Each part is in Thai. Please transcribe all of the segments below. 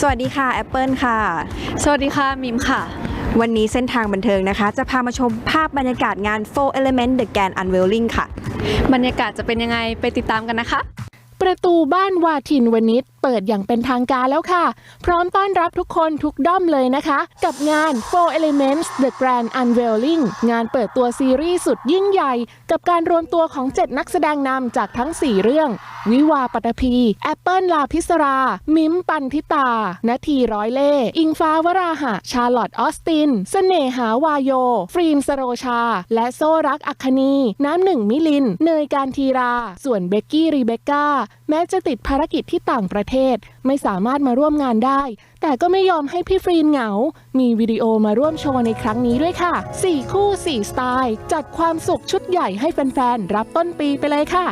สวัสดีค่ะแอปเปิลค่ะ สวัสดีค่ะมิมค่ะ วันนี้เส้นทางบันเทิงนะคะ จะพามาชมภาพบรรยากาศงาน Four Element The Grand Unveiling ค่ะ บรรยากาศจะเป็นยังไงไปติดตามกันนะคะ ประตูบ้านวาทินวนิชเปิดอย่างเป็นทางการแล้วค่ะ พร้อมต้อนรับทุกคนทุกด้อมเลยนะคะ กับงาน Four Elements The Grand Unveiling งานเปิดตัวซีรีส์สุดยิ่งใหญ่ กับการรวมตัวของ 7 นักแสดงนำจากทั้ง 4 เรื่อง วิวาปัตภีแอปเปิลลาพิศรา มิมปันทิตา นาทีร้อยเล่ อิงฟ้าวราหะ ชาร์ลอตออสตินเสน่หาวายโย ฟรีมสโรชา และโซรักอัคคณีน้ำหนึ่งมิลิน เนยการทีรา ส่วนเบกกี้รีเบก้า แม้จะติดภารกิจที่ต่างประเทศไม่สามารถมาร่วมงานได้ แต่ก็ไม่ยอมให้พี่ฟรีนเหงา มีวิดีโอมาร่วมโชว์ในครั้งนี้ด้วยค่ะ 4 คู่ 4 สไตล์ จัดความสุขชุดใหญ่ให้แฟนๆ รับต้นปีไปเลยค่ะ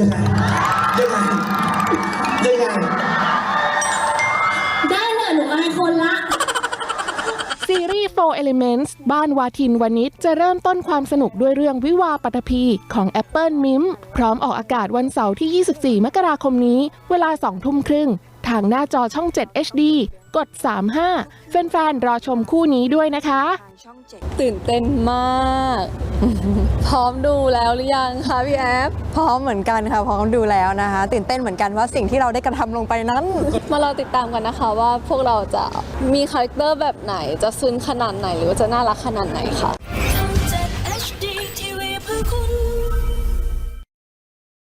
ยังไง ยังไง ยังไง ได้เลยหนูอายคนละ ซีรีส์ Four Elements บ้านวาทินวนิชจะเริ่มต้นความสนุกด้วยเรื่องวิวาปัตภีของ Apple m i m พร้อมออกอากาศวันเสาร์ที่ 24 มกราคมนี้ เวลา 2 ทุ่มครึ่ง ทางหน้าจอช่อง 7 HD กด 35 แฟนๆ รอชมคู่นี้ด้วยนะคะ ตื่นเต้นมาก พร้อมดูแล้วหรือยังคะพี่แอฟพร้อมเหมือนกันค่ะ พร้อมดูแล้วนะคะ ตื่นเต้นเหมือนกันว่าสิ่งที่เราได้กระทำลงไปนั้น มาเราติดตามกันนะคะว่าพวกเราจะมีคาแรคเตอร์แบบไหนจะซึ้งขนาดไหนหรือว่าจะน่ารักขนาดไหนค่ะ